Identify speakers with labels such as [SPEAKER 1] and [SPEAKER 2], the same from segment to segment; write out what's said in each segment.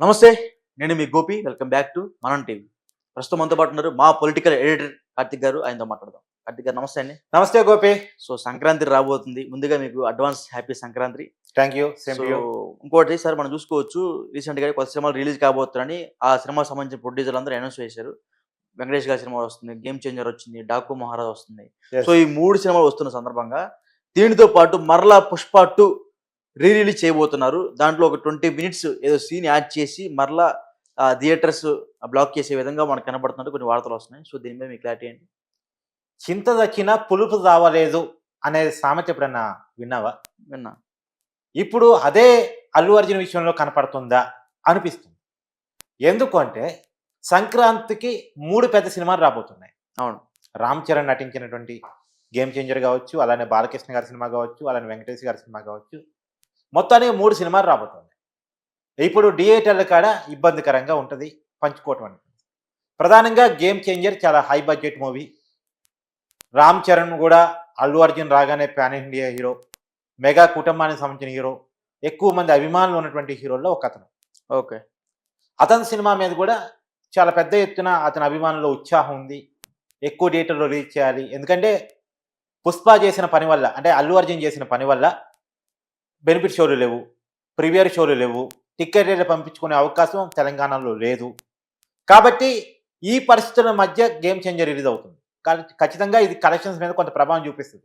[SPEAKER 1] నమస్తే నేను మీ గోపి వెల్కమ్ బ్యాక్ టు మనం టీవీ. ప్రస్తుతం మనతో పాటు ఉన్నారు మా పొలిటికల్ ఎడిటర్ కార్తిక్ గారు ఆయనతో మాట్లాడదాం. కార్తిక్ గారు నమస్తే అండి.
[SPEAKER 2] నమస్తే గోపి.
[SPEAKER 1] సో సంక్రాంతి రాబోతుంది. ముందుగా మీకు advance happy Sankranti.
[SPEAKER 2] Thank you
[SPEAKER 1] ఇంకోటి సార్ మనం చూసుకోవచ్చు రీసెంట్గా కొత్త సినిమాలు రిలీజ్ కాబోతున్నారని ఆ సినిమాకి సంబంధించిన ప్రొడ్యూసర్లు అందరూ అనౌన్స్ చేశారు. వెంకటేష్ గారి సినిమా వస్తుంది గేమ్ చేంజర్ వచ్చింది డాకు మహారాజ్ వస్తుంది. సో ఈ మూడు సినిమాలు వస్తున్న సందర్భంగా దీనితో పాటు మరలా పుష్ప టూ రీ రిలీజ్ చేయబోతున్నారు. దాంట్లో ఒక ట్వంటీ మినిట్స్ ఏదో సీన్ యాడ్ చేసి మరలా థియేటర్స్ బ్లాక్ చేసే విధంగా మనకు కనబడుతున్నట్టు కొన్ని వార్తలు వస్తున్నాయి. సో దీని మీద మీ క్లారిటీ ఏంటి?
[SPEAKER 2] చింత దక్కిన పులుపు రావలేదు అనే సామెత ఎప్పుడన్నా విన్నావా?
[SPEAKER 1] విన్నా.
[SPEAKER 2] ఇప్పుడు అదే అల్లు అర్జున్ విషయంలో కనపడుతుందా? అనిపిస్తుంది. ఎందుకు అంటే సంక్రాంతికి మూడు పెద్ద సినిమాలు రాబోతున్నాయి.
[SPEAKER 1] అవును.
[SPEAKER 2] రామ్ చరణ్ నటించినటువంటి గేమ్ చేంజర్ కావచ్చు అలానే బాలకృష్ణ గారి సినిమా కావచ్చు అలానే వెంకటేష్ గారి సినిమా కావచ్చు. మొత్తానికి మూడు సినిమాలు రాబోతున్నాయి ఇప్పుడు థియేటర్ల కాడ ఇబ్బందికరంగా ఉంటుంది పంచుకోవటం అనేది. ప్రధానంగా గేమ్ చేంజర్ చాలా high budget movie Ram Charan కూడా అల్లు అర్జున్ రాగానే పాన్ ఇండియా హీరో మెగా కుటుంబానికి సంబంధించిన హీరో ఎక్కువ మంది అభిమానులు ఉన్నటువంటి హీరోల్లో ఒక అతను.
[SPEAKER 1] ఓకే.
[SPEAKER 2] అతని సినిమా మీద కూడా చాలా పెద్ద ఎత్తున అతని అభిమానుల్లో ఉత్సాహం ఉంది. ఎక్కువ థియేటర్లో రిలీజ్ చేయాలి. ఎందుకంటే పుష్ప చేసిన పని వల్ల అంటే అల్లు అర్జున్ చేసిన పని వల్ల బెనిఫిట్ షోలు లేవు ప్రీమియర్ షోలు లేవు టికెట్ రేట్లు పంపించుకునే అవకాశం తెలంగాణలో లేదు. కాబట్టి ఈ పరిస్థితుల మధ్య గేమ్ చేంజర్ రిలీజ్ అవుతుంది. ఖచ్చితంగా ఇది కలెక్షన్స్ మీద కొంత ప్రభావం చూపిస్తుంది.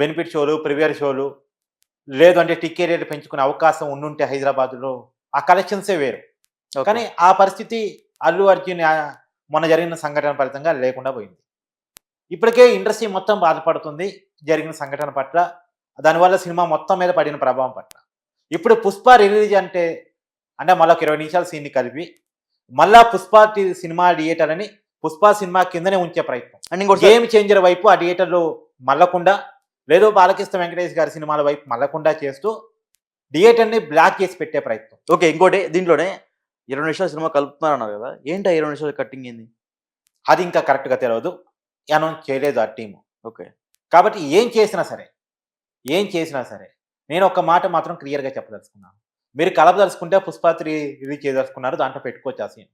[SPEAKER 2] బెనిఫిట్ షోలు ప్రీమియర్ షోలు లేదు అంటే టికెట్ రేట్లు పెంచుకునే అవకాశం ఉండుంటే హైదరాబాద్లో ఆ కలెక్షన్సే వేరు. కానీ ఆ పరిస్థితి అల్లు అర్జున్ మొన్న జరిగిన సంఘటన ఫలితంగా లేకుండా పోయింది. ఇప్పటికే ఇండస్ట్రీ మొత్తం బాధపడుతుంది. జరిగిన సంఘటన పట్ల దానివల్ల సినిమా మొత్తం మీద పడిన ప్రభావం పట్ల. ఇప్పుడు పుష్ప రిలీజ్ అంటే అంటే మళ్ళీ ఒక ఇరవై నిమిషాల సీన్ని కలిపి మళ్ళా పుష్ప సినిమా థియేటర్ అని పుష్ప సినిమా కిందనే ఉంచే ప్రయత్నం.
[SPEAKER 1] అండ్ ఇంకోటి
[SPEAKER 2] గేమ్ చేంజర్ వైపు ఆ థియేటర్లో మళ్ళకుండా లేదో బాలకృష్ణ వెంకటేష్ గారి సినిమాల వైపు మళ్ళకుండా చేస్తూ థియేటర్ని బ్లాక్ చేసి పెట్టే ప్రయత్నం.
[SPEAKER 1] ఓకే ఇంకోటి దీంట్లోనే ఇరవై నిమిషాల సినిమా కలుపుతున్నారు అన్నారు కదా ఏంటి ఇరవై నిమిషాలు కట్టింగ్ ఏంది?
[SPEAKER 2] అది ఇంకా కరెక్ట్గా తెలియదు అనౌన్స్ చేయలేదు ఆ టీము.
[SPEAKER 1] ఓకే.
[SPEAKER 2] కాబట్టి ఏం చేసినా సరే ఏం చేసినా సరే నేను ఒక మాట మాత్రం క్లియర్గా చెప్పదలుచుకున్నాను. మీరు కలపదలుచుకుంటే పుష్ప త్రీ రిలీజ్ చేయదలుచుకున్నారు దాంట్లో పెట్టుకోవచ్చు ఆ సీన్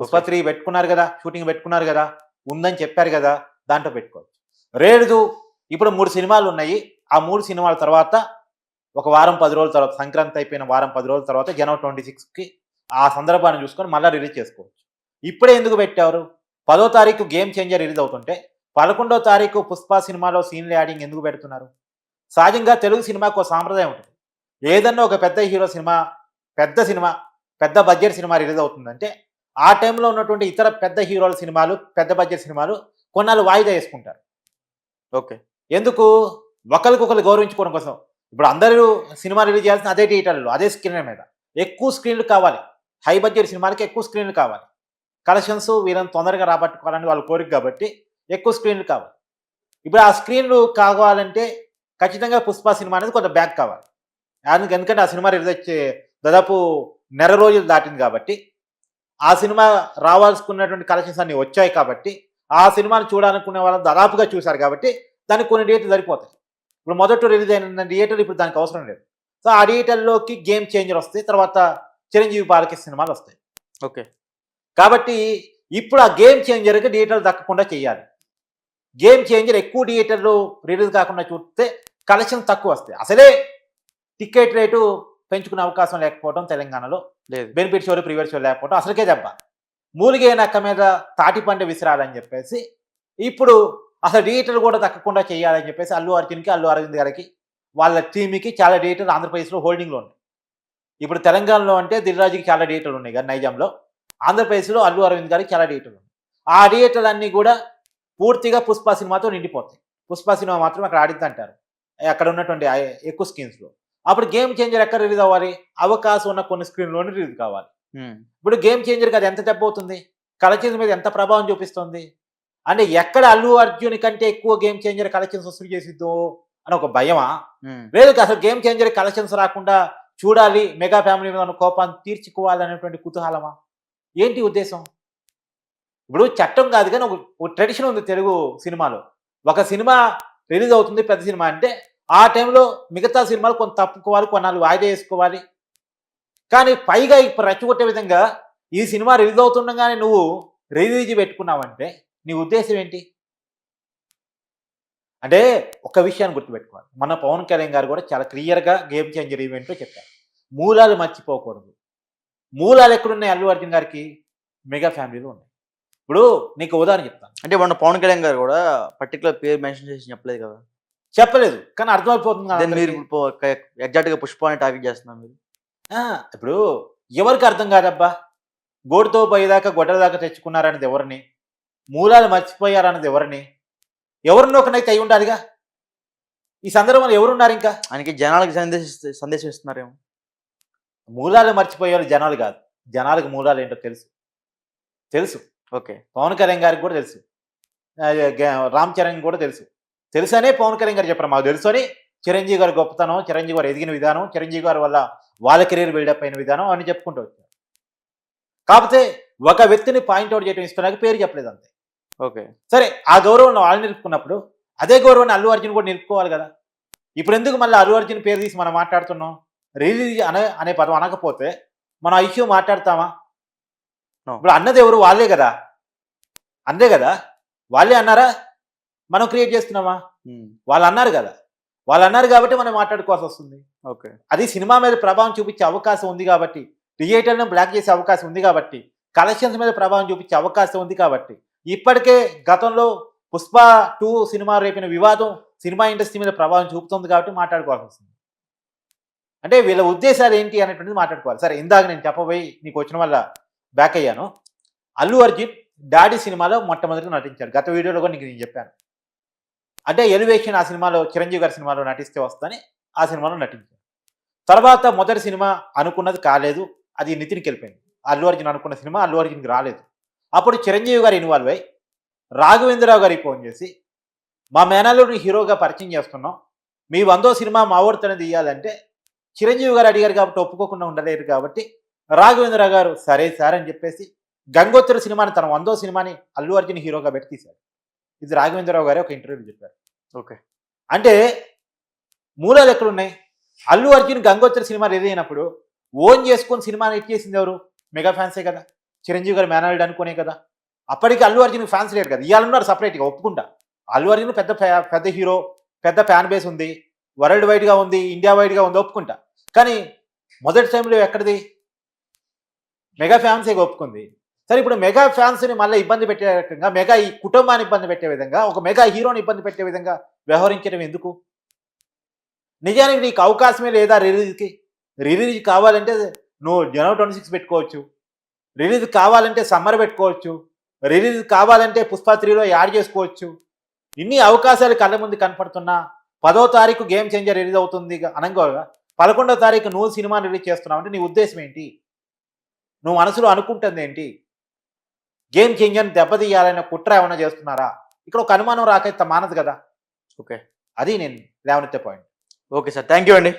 [SPEAKER 2] పుష్ప త్రీ పెట్టుకున్నారు కదా షూటింగ్ పెట్టుకున్నారు కదా ఉందని చెప్పారు కదా దాంట్లో పెట్టుకోవచ్చు. రేడుదు ఇప్పుడు మూడు సినిమాలు ఉన్నాయి. ఆ మూడు సినిమాల తర్వాత ఒక వారం పది రోజుల తర్వాత సంక్రాంతి అయిపోయిన వారం పది రోజుల తర్వాత జనవరి ట్వంటీ సిక్స్కి ఆ సందర్భాన్ని చూసుకొని మళ్ళీ రిలీజ్ చేసుకోవచ్చు. ఇప్పుడే ఎందుకు పెట్టారు? పదో తారీఖు గేమ్ చేంజర్ రిలీజ్ అవుతుంటే పదకొండో తారీఖు పుష్ప సినిమాలో సీన్లు యాడింగ్ ఎందుకు పెడుతున్నారు? సహజంగా తెలుగు సినిమాకు ఒక సాంప్రదాయం ఉంటుంది. ఏదన్నా ఒక పెద్ద హీరో సినిమా పెద్ద సినిమా పెద్ద బడ్జెట్ సినిమా రిలీజ్ అవుతుందంటే ఆ టైంలో ఉన్నటువంటి ఇతర పెద్ద హీరోల సినిమాలు పెద్ద బడ్జెట్ సినిమాలు కొన్నాళ్ళు వాయిదా వేసుకుంటారు.
[SPEAKER 1] ఓకే.
[SPEAKER 2] ఎందుకు? ఒకరికొకరు గౌరవించుకోవడం కోసం. ఇప్పుడు అందరూ సినిమా రిలీజ్ చేయాల్సిన అదే థియేటర్లో అదే స్క్రీన్ మీద. ఎక్కువ స్క్రీన్లు కావాలి. హై బడ్జెట్ సినిమాలకి ఎక్కువ స్క్రీన్లు కావాలి. కలెక్షన్స్ వీళ్ళని తొందరగా రాబట్టుకోవాలని వాళ్ళ కోరిక కాబట్టి ఎక్కువ స్క్రీన్లు కావాలి. ఇప్పుడు ఆ స్క్రీన్లు కావాలంటే ఖచ్చితంగా పుష్ప సినిమా అనేది కొంత బ్యాక్ కావాలి. అందుకు ఎందుకంటే ఆ సినిమా రిలీజ్ వచ్చే దాదాపు నెల రోజులు దాటింది కాబట్టి ఆ సినిమా రావాల్సుకున్నటువంటి కలెక్షన్స్ అన్ని వచ్చాయి కాబట్టి ఆ సినిమాని చూడాలనుకునే వాళ్ళు దాదాపుగా చూశారు కాబట్టి దానికి కొన్ని డేట్లు సరిపోతాయి. ఇప్పుడు మొదట రిలీజ్ అయిన థియేటర్ ఇప్పుడు దానికి అవసరం లేదు. సో ఆ థియేటర్లోకి గేమ్ చేంజర్ వస్తాయి తర్వాత చిరంజీవి బాలకృష్ణ సినిమాలు వస్తాయి.
[SPEAKER 1] ఓకే.
[SPEAKER 2] కాబట్టి ఇప్పుడు ఆ గేమ్ చేంజర్కి థియేటర్లు దక్కకుండా చేయాలి. గేమ్ చేంజర్ ఎక్కువ థియేటర్లు రిలీజ్ కాకుండా చూస్తే కలెక్షన్ తక్కువ వస్తాయి. అసలే టికెట్ రేటు పెంచుకునే అవకాశం లేకపోవడం తెలంగాణలో
[SPEAKER 1] లేదు.
[SPEAKER 2] బెనిఫిట్ షోలు ప్రీవియర్ షోలు లేకపోవడం అసలుకే దెబ్బ. మూలిగే నక్క మీద తాటి పంట విసిరాలని చెప్పేసి ఇప్పుడు అసలు థియేటర్లు కూడా తక్కకుండా చేయాలని చెప్పేసి అల్లు అర్జున్కి అల్లు అరవింద్ గారికి వాళ్ళ టీమ్కి చాలా థియేటర్లు ఆంధ్రప్రదేశ్లో హోల్డింగ్లో ఉన్నాయి. ఇప్పుడు తెలంగాణలో అంటే దిల్రాజుకి చాలా థియేటర్లు ఉన్నాయి కదా నైజాంలో. ఆంధ్రప్రదేశ్లో అల్లు అరవింద్ గారికి చాలా థియేటర్లు ఉన్నాయి. ఆ థియేటర్లు అన్నీ కూడా పూర్తిగా పుష్ప సినిమాతో నిండిపోతాయి. పుష్ప సినిమా మాత్రం అక్కడ ఆడిద్దంటారు అక్కడ ఉన్నటువంటి ఎక్కువ స్క్రీన్స్లో అప్పుడు గేమ్ చేంజర్ ఎక్కడ రిలీజ్ అవ్వాలి? అవకాశం ఉన్న కొన్ని స్క్రీన్లోనే రిలీజ్ కావాలి.
[SPEAKER 1] ఉమ్.
[SPEAKER 2] ఇప్పుడు గేమ్ చేంజర్కి అది ఎంత దెబ్బ అవుతుంది? కలెక్షన్స్ మీద ఎంత ప్రభావం చూపిస్తుంది? అంటే ఎక్కడ అల్లు అర్జున్ కంటే ఎక్కువ గేమ్ చేంజర్ కలెక్షన్స్ వసూలు చేసిద్దో అని ఒక భయమా?
[SPEAKER 1] ఉమ్.
[SPEAKER 2] లేదు అసలు గేమ్ చేంజర్ కలెక్షన్స్ రాకుండా చూడాలి మెగా ఫ్యామిలీ మీద ఉన్న కోపాన్ని తీర్చుకోవాలనేటువంటి కుతూహలమా? ఏంటి ఉద్దేశం? ఇప్పుడు చట్టం కాదు కానీ ఒక ట్రెడిషన్ ఉంది తెలుగు సినిమాలో. ఒక సినిమా రిలీజ్ అవుతుంది పెద్ద సినిమా. అంటే ఆ టైంలో మిగతా సినిమాలు కొంత తప్పుకోవాలి కొన్నాళ్ళు వాయిదా వేసుకోవాలి. కానీ పైగా ఇప్పుడు రెచ్చగొట్టే విధంగా ఈ సినిమా రిలీజ్ అవుతుండగానే నువ్వు రిలీజ్ పెట్టుకున్నావంటే నీ ఉద్దేశం ఏంటి? అంటే ఒక విషయాన్ని గుర్తుపెట్టుకోవాలి. మన పవన్ కళ్యాణ్ గారు కూడా చాలా క్లియర్గా గేమ్ చేంజర్ ఈవెంట్లో చెప్పారు. మూలాలు మర్చిపోకూడదు. మూలాలు ఎక్కడున్నాయి అల్లు అర్జున్ గారికి? మెగా ఫ్యామిలీలో ఉన్నాయి. ఇప్పుడు నీకు ఉదాహరణ చెప్తాను.
[SPEAKER 1] అంటే మన పవన్ కళ్యాణ్ గారు కూడా పర్టికులర్ పేరు మెన్షన్ చేసి చెప్పలేదు కదా?
[SPEAKER 2] చెప్పలేదు కానీ అర్థమైపోతుంది కదా
[SPEAKER 1] మీరు ఎగ్జాక్ట్గా పుష్ప అని టార్గెట్ చేస్తున్నారు మీరు.
[SPEAKER 2] ఇప్పుడు ఎవరికి అర్థం కాదబ్బా? గోడుతో పోయేదాకా గొడ్డల దాకా తెచ్చుకున్నారనేది ఎవరిని? మూలాలు మర్చిపోయారన్నది ఎవరిని? ఎవరినో ఒకనైతే అయి ఉండాలిగా? ఈ సందర్భంలో ఎవరున్నారు ఇంకా?
[SPEAKER 1] ఆయనకి జనాలకు సందేశం సందేశం ఇస్తున్నారేమో
[SPEAKER 2] మూలాలు మర్చిపోయారు జనాలు కాదు. జనాలకు మూలాలు ఏంటో తెలుసు. తెలుసు.
[SPEAKER 1] ఓకే.
[SPEAKER 2] పవన్ కళ్యాణ్ గారికి కూడా తెలుసు. రామ్ చరణ్ కూడా తెలుసు. తెలుసనే పవన్ కళ్యాణ్ గారు చెప్పారు. మాకు తెలుసు అని చిరంజీవి గారి గొప్పతనం చిరంజీవి గారు ఎదిగిన విధానం చిరంజీవి గారి వల్ల వాళ్ళ కెరీర్ బిల్డప్ అయిన విధానం అని చెప్పుకుంటూ వచ్చారు. కాకపోతే ఒక వ్యక్తిని పాయింట్అవుట్ చేయడం ఇష్టం పేరు చెప్పలేదు అంతే.
[SPEAKER 1] ఓకే.
[SPEAKER 2] సరే ఆ గౌరవం వాళ్ళు నిలుపుకున్నప్పుడు అదే గౌరవాన్ని అల్లు అర్జున్ కూడా నిలుపుకోవాలి కదా. ఇప్పుడు ఎందుకు మళ్ళీ అల్లు అర్జున్ పేరు తీసి మనం మాట్లాడుతున్నాం? రిలీజ్ అనే అనే పదం అనకపోతే మనం ఆ ఇష్యూ మాట్లాడతామా. ఇప్పుడు అన్నది ఎవరు వాళ్ళే కదా. అందే కదా? వాళ్ళే అన్నారా? మనం క్రియేట్ చేస్తున్నామా? వాళ్ళు అన్నారు కదా? వాళ్ళు అన్నారు కాబట్టి మనం మాట్లాడుకోవాల్సి వస్తుంది.
[SPEAKER 1] ఓకే.
[SPEAKER 2] అది సినిమా మీద ప్రభావం చూపించే అవకాశం ఉంది కాబట్టి థియేటర్ను బ్లాక్ చేసే అవకాశం ఉంది కాబట్టి కలెక్షన్స్ మీద ప్రభావం చూపించే అవకాశం ఉంది కాబట్టి ఇప్పటికే గతంలో పుష్ప టూ సినిమా రేపిన వివాదం సినిమా ఇండస్ట్రీ మీద ప్రభావం చూపుతుంది కాబట్టి మాట్లాడుకోవాల్సి వస్తుంది. అంటే వీళ్ళ ఉద్దేశాలు ఏంటి అనేటువంటిది మాట్లాడుకోవాలి. సరే ఇందాక నేను చెప్పబోయి నీకు వచ్చిన వల్ల బ్యాక్ అయ్యాను. అల్లు అర్జున్ డాడీ సినిమాలో మొట్టమొదటి నటించాడు గత వీడియోలో కూడా నీకు నేను చెప్పాను. అంటే ఎలివేషన్ ఆ సినిమాలో చిరంజీవి గారి సినిమాలో నటిస్తే వస్తుందని ఆ సినిమాలో నటించాడు తర్వాత మొదటి సినిమా అనుకున్నది కాలేదు. అది నితిన్కి వెళ్ళిపోయింది. అల్లు అర్జున్ అనుకున్న సినిమా అల్లు అర్జున్కి రాలేదు. అప్పుడు చిరంజీవి గారు ఇన్వాల్వ్ అయ్యి రాఘవేంద్రరావు గారికి ఫోన్ చేసి మా మేనల్లుడిని హీరోగా పరిచయం చేస్తున్నాం. మీ వందో సినిమా మా ఊరితోనే తీయాలంటే చిరంజీవి గారు అడిగారు కాబట్టి ఒప్పుకోకుండా ఉండలేరు కాబట్టి రాఘవేంద్రరావు గారు సరే సార్ అని చెప్పేసి గంగోత్తర సినిమాని తన వందో సినిమాని అల్లు అర్జున్ హీరోగా పెట్టి తీశారు ఇది రాఘవేంద్రరావు గారు ఒక ఇంటర్వ్యూలో చెప్పారు.
[SPEAKER 1] ఓకే.
[SPEAKER 2] అంటే మూలాలు ఎక్కడున్నాయి అల్లు అర్జున్ గంగోత్రి సినిమా రిలీజ్ అయినప్పుడు ఓన్ చేసుకొని సినిమాని ఎక్కేసింది ఎవరు? మెగా ఫ్యాన్సే కదా. చిరంజీవి గారు మేనల్డ్ అనుకునే కదా. అప్పటికి అల్లు అర్జున్ ఫ్యాన్స్ లేరు కదా. ఇవాళ ఉన్నారు సపరేట్గా ఒప్పుకుంటా. అల్లు అర్జున్ పెద్ద ఫ్యా- పెద్ద హీరో పెద్ద ఫ్యాన్ బేస్ ఉంది. వరల్డ్ వైడ్గా ఉంది ఇండియా వైడ్గా ఉంది ఒప్పుకుంటా. కానీ మొదటి టైంలో ఎక్కడిది? మెగా ఫ్యాన్సే ఒప్పుకుంది. సరే ఇప్పుడు మెగా ఫ్యాన్స్ని మళ్ళీ ఇబ్బంది పెట్టే రకంగా మెగా ఈ కుటుంబాన్ని ఇబ్బంది పెట్టే విధంగా ఒక మెగా హీరోని ఇబ్బంది పెట్టే విధంగా వ్యవహరించడం ఎందుకు? నిజానికి నీకు అవకాశమే లేదా రిలీజ్కి? రిలీజ్ కావాలంటే నువ్వు జనవరి ట్వంటీ సిక్స్ పెట్టుకోవచ్చు. రిలీజ్ కావాలంటే సమ్మర్ పెట్టుకోవచ్చు. రిలీజ్ కావాలంటే పుష్ప త్రీలో యాడ్ చేసుకోవచ్చు. ఇన్ని అవకాశాలు కళ్ళ ముందు కనపడుతున్నా పదో తారీఖు గేమ్ చేంజర్ రిలీజ్ అవుతుంది అనగా పదకొండో తారీఖు నువ్వు సినిమా రిలీజ్ చేస్తున్నావు అంటే నీ ఉద్దేశం ఏంటి? నువ్వు మనసులో అనుకుంటుంది ఏంటి? గేమ్ చేంజర్ని దెబ్బతీయాలనే కుట్ర ఏమైనా చేస్తున్నారా? ఇక్కడ ఒక అనుమానం రాకైతే మానదు కదా.
[SPEAKER 1] ఓకే.
[SPEAKER 2] అది నేను లేవనెత్తే point
[SPEAKER 1] okay sir. Thank you అండి.